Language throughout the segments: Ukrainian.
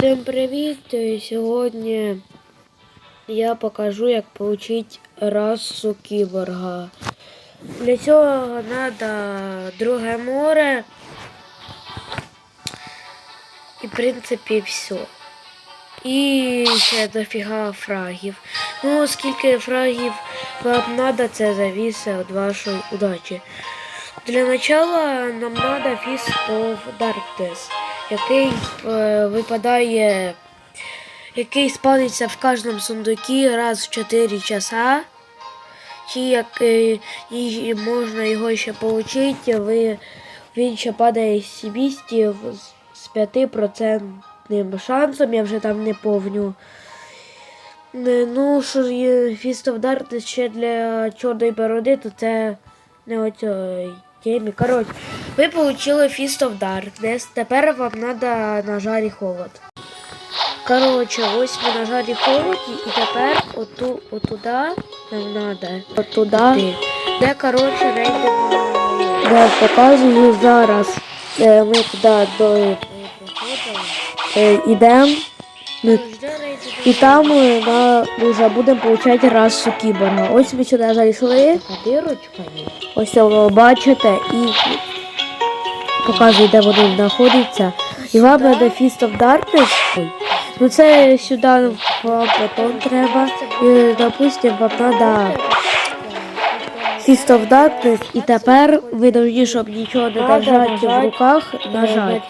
Всім привіт! Сьогодні я покажу, як отримати расу кіборга. Для цього треба друге море. І в принципі все. І ще дофіга фрагів. Ну, скільки фрагів вам треба, це зависить від вашої удачі. Для начала нам треба Fist of Darkness, який е, випадає, який спавниться в кожному сундукі раз в 4 часа. Чи як е, і можна його ще отримати, ви, він ще падає з 70 з 5% шансом, я вже там не повню. Е, Ну, що є Darkness ще для чорної породи, то це не оцій темі. Коротше, ви отримали Fist of Darkness. Тепер вам треба на жарі холод. Коротше, ось ми на жарі холоді, і тепер оту, отуда нам треба. Отуда. Де, коротше, рейдимо. Я показую зараз. Е, Ми туди до йдемо. І там е, на, вже будемо отримати расу кіборга. Ось ми сюди зайшли. Ось ви бачите і показую, де вони знаходяться. І вам треба Fist of Darkness. Ну це сюди вам потім треба. І, допустим, вам треба Fist of Darkness. І тепер ви повинні, щоб нічого не держати в руках, нажати.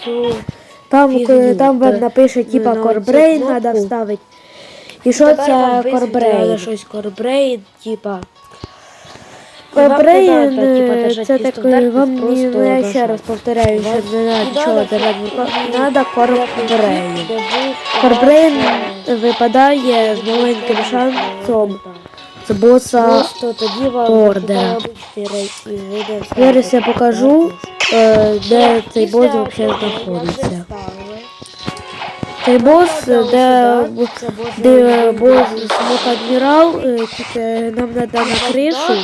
Там, фігню, там вам напише, типа, корбрейн треба вставити. І що це корбрейн? щось корбрейн, типа. Корбрейн, е, це of вам не, ну, я ще раз повторяю, що не треба ви- Треба корбрейн. Корбрейн випадає з е, маленьким е, шансом з боса. Ордера. Зараз я покажу, е, де цей Після бос взагалі знаходиться. Цей бос, де, сюди, де на бос рейді. адмірал, е, нам треба на кришу.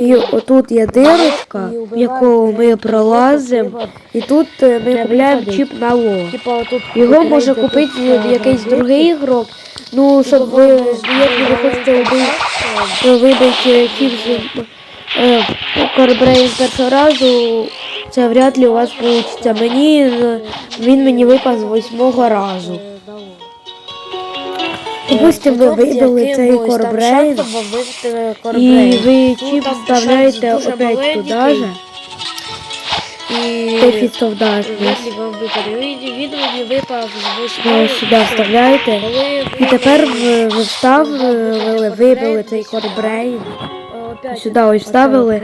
І отут є дирочка, в яку ми пролазимо, і тут е, ми купляємо чіп на ло. Його може купити е, якийсь другий ігрок. Ну, щоб ви, якщо ви хочете вибити чіп з е, з першого разу, це вряд ли у вас вийде. Мені е, він мені випав з восьмого разу. Е, дало. Допустим, ви вибили цей корбрейн, і ви чіп вставляєте опять туди же. І Цей Fist of Darkness. якщо вам випаде, він він мені випав з Ви сюди вставляєте. І тепер ви вставили, вибили цей корбрейн. Опять Сюди ось вставили.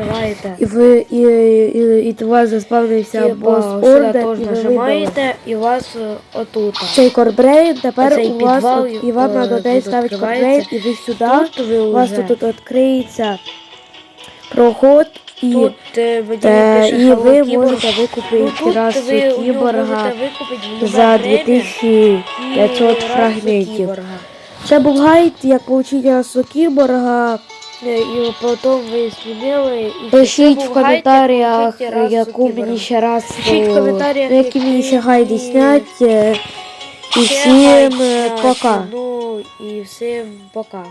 І ви і, і, і у вас заспавнився бос ордер, і ви нажимаєте, і у вас е, отут. Цей корбрейн, тепер у вас от- і вам е, десь ставити відкривається. корбрейн, і ви сюди. У вас тут відкриється проход і, Тут е, та, і ви можете викупити тут расу ви кіборга за 2500 фрагментів. Це був гайд, як отримати кіборга. І потім ви змінили. і Пишіть в коментарях, яку мені ще раз, Пишіть в коментарях, е, які мені ще гайди снять. е, І всім е, пока. Ну і всім пока.